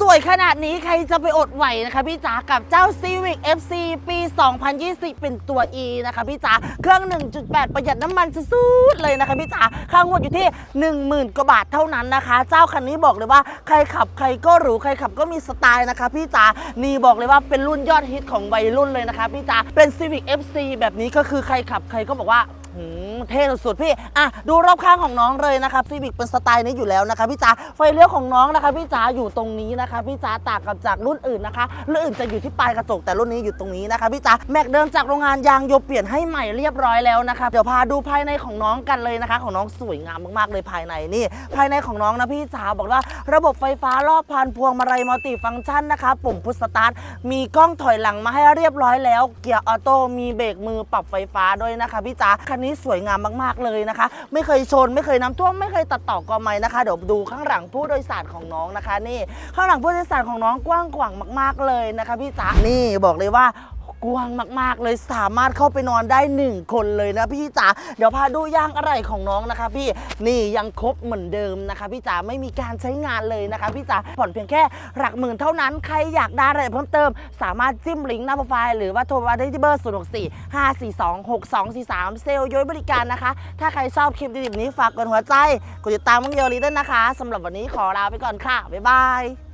สวยขนาดนี้ใครจะไปอดไหวนะคะพี่จ๋ากับเจ้า Civic FC ปี 2020 เป็นตัว E นะคะพี่จ๋าเครื่อง 1.8 ประหยัดน้ำมันสุดๆเลยนะคะพี่จ๋าค่างวดอยู่ที่ 10,000กว่าบาทเท่านั้นนะคะ เจ้าคันนี้บอกเลยว่าใครขับใครก็หรูใครขับก็มีสไตล์นะคะพี่จ๋านี่บอกเลยว่าเป็นรุ่นยอดฮิตของวัยรุ่นเลยนะคะพี่จ๋าเป็น Civic FC แบบนี้ก็คือใครขับใครก็บอกว่า หืมเท่สุดๆพี่อะดูรอบข้างของน้องเลยนะครับซีวิกเป็นสไตล์นี้อยู่แล้วนะคะพี่จ๋าไฟเลี้ยวของน้องนะคะพี่จ๋าอยู่ตรงนี้นะคะพี่จ๋าต่างกับจากรุ่นอื่นนะคะรุ่นอื่นจะอยู่ที่ปลายกระจกแต่รุ่นนี้อยู่ตรงนี้นะคะพี่จ๋าแม็กเดิมจากโรงงานยางโยเปลี่ยนให้ใหม่เรียบร้อยแล้วนะคะเดี๋ยวพาดูภายในของน้องกันเลยนะคะ ของน้องสวยงามมากๆเลยภายในนี่ ภายในของน้องนะพี่จ๋าบอกว่า ระบบไฟฟ้ารอบพันพวงมาลัยมัลติฟังก์ชันนะคะปุ่มพุชสตาร์ทมีกล้องถอยหลังมาให้เรียบร้อยแล้ว เกียร์ออโต้มีเบรกมือปรับไฟฟ้าด้วยนะคะพี่จ๋าคันนี้สวยงามมากๆเลยนะคะ ไม่เคยชนไม่เคยน้ำท่วมไม่เคยตัดต่อกอไม้นะคะเดี๋ยวดูข้างหลังผู้โดยสารของน้องนะคะ นี่ข้างหลังผู้โดยสารของน้องกว้างขวางมาก ๆเลยนะคะพี่จ๋านี่บอกเลยว่า กว้างมาก ๆ เลยสามารถเข้าไปนอนได้ 1 คนเลยนะพี่จ๋าเดี๋ยวพาดูย่างอะไรของน้องนะคะ พี่นี่ยังครบเหมือนเดิมนะคะ พี่จ๋าไม่มีการใช้งานเลยนะคะ พี่จ๋าผ่อนเพียงแค่หลักหมื่นเท่านั้นใครอยากได้อะไรเพิ่มเติม สามารถจิ้มลิงก์หน้าโปรไฟล์หรือว่าโทรมาได้ที่เบอร์ 0 6 4 5 4 2 6 2 4 3 เซลล์ย้อยบริการนะคะ ถ้าใครชอบคลิปดีๆนี้ฝากกดหัวใจกดติดตามมังเยอรีด้วยนะคะสำหรับวันนี้ขอลาไปก่อนค่ะบ๊ายบาย